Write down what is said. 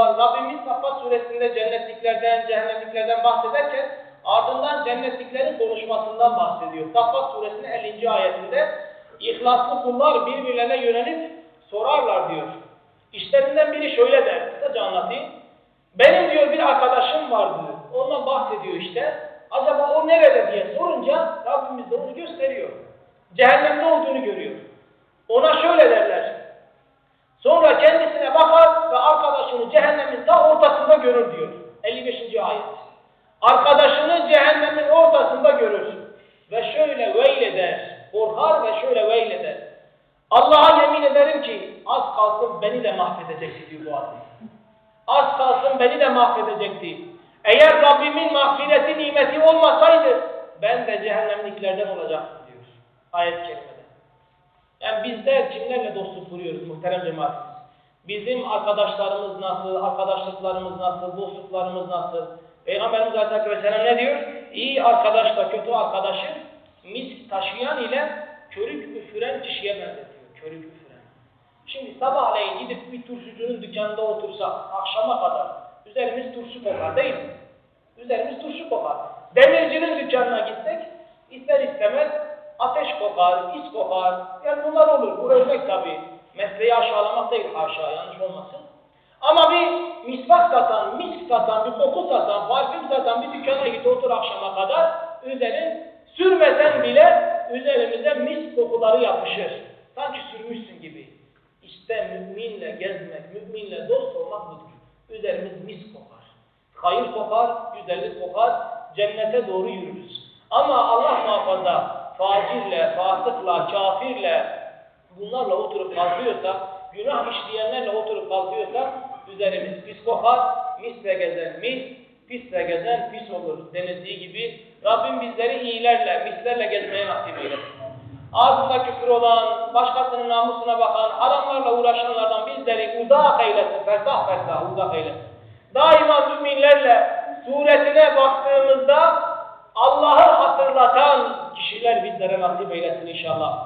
Rabbimiz Saffat suresinde cennetliklerden, cehennemliklerden bahsederken ardından cennetliklerin konuşmasından bahsediyor. Saffat suresinin 50. ayetinde ihlaslı kullar birbirlerine yönelip sorarlar diyor. İşlerinden biri şöyle der, kısaca anlatayım. Benim diyor bir arkadaşım vardı, ondan bahsediyor işte. Acaba o nerede diye sorunca Rabbimiz de onu gösteriyor. Cehennemde olduğunu görüyor. Ona şöyle derler. Sonra kendisine bakar ve arkadaşını cehennemin ta ortasında görür diyor. 55. ayet. Arkadaşını cehennemin ortasında görür. Ve şöyle veyle der. Korkar ve şöyle veyle der. Allah'a yemin ederim ki az kalsın beni de mahvedecekti diyor bu adam. Az kalsın beni de mahvedecekti. Eğer Rabbimin mahfireti nimeti olmasaydı ben de cehennemliklerden olacaktım diyor. Ayet-i kerimede. Yani bizler kimlerle dostluk kuruyoruz muhterem cemaatimiz? Bizim arkadaşlarımız nasıl, arkadaşlıklarımız nasıl, dostluklarımız nasıl? Peygamberimiz Aleyhisselatü Vesselam ne diyor? İyi arkadaşla kötü arkadaşı misk taşıyan ile körük üfüren kişiye benzetiyor. Körük üfüren. Şimdi sabahleyin gidip bir turşucunun dükkanında otursak akşama kadar üzerimiz turşu kokar değil mi? Üzerimiz turşu kokar. Demircinin dükkanına gitsek ister istemez ateş kokar, is kokar. Yani bunlar olur. Bu örnek tabi. Mesleği aşağılamak değil haşa yanlış olmasın. Ama bir misvak satan, misk satan, bir koku satan, parfüm satan bir dükkana git otur akşama kadar üzerin sürmesen bile üzerimize mis kokuları yapışır. Sanki sürmüşsün gibi. İşte müminle gezmek, müminle dost olmak budur. Üzerimiz mis kokar. Hayır kokar, güzellik kokar, cennete doğru yürürüz. Ama Allah muhafaza facirle, fasıkla, kafirle bunlarla oturup kalkıyorsak, günah işleyenlerle oturup kalkıyorsak üzerimiz pis kokar, misle gezen mis, pisle gezen pis olur denildiği gibi Rabbim bizleri iyilerle, mislerle gezmeye nasip eylesin. Ağzında küfür olan, başkasının namusuna bakan, haramlarla uğraşanlardan bizleri uzak eylesin, fersah fersah uzak eylesin. Daima müminlerle suretine baktığımızda Allah'ı hatırlatan kişiler bizlere nasip eylesin inşallah.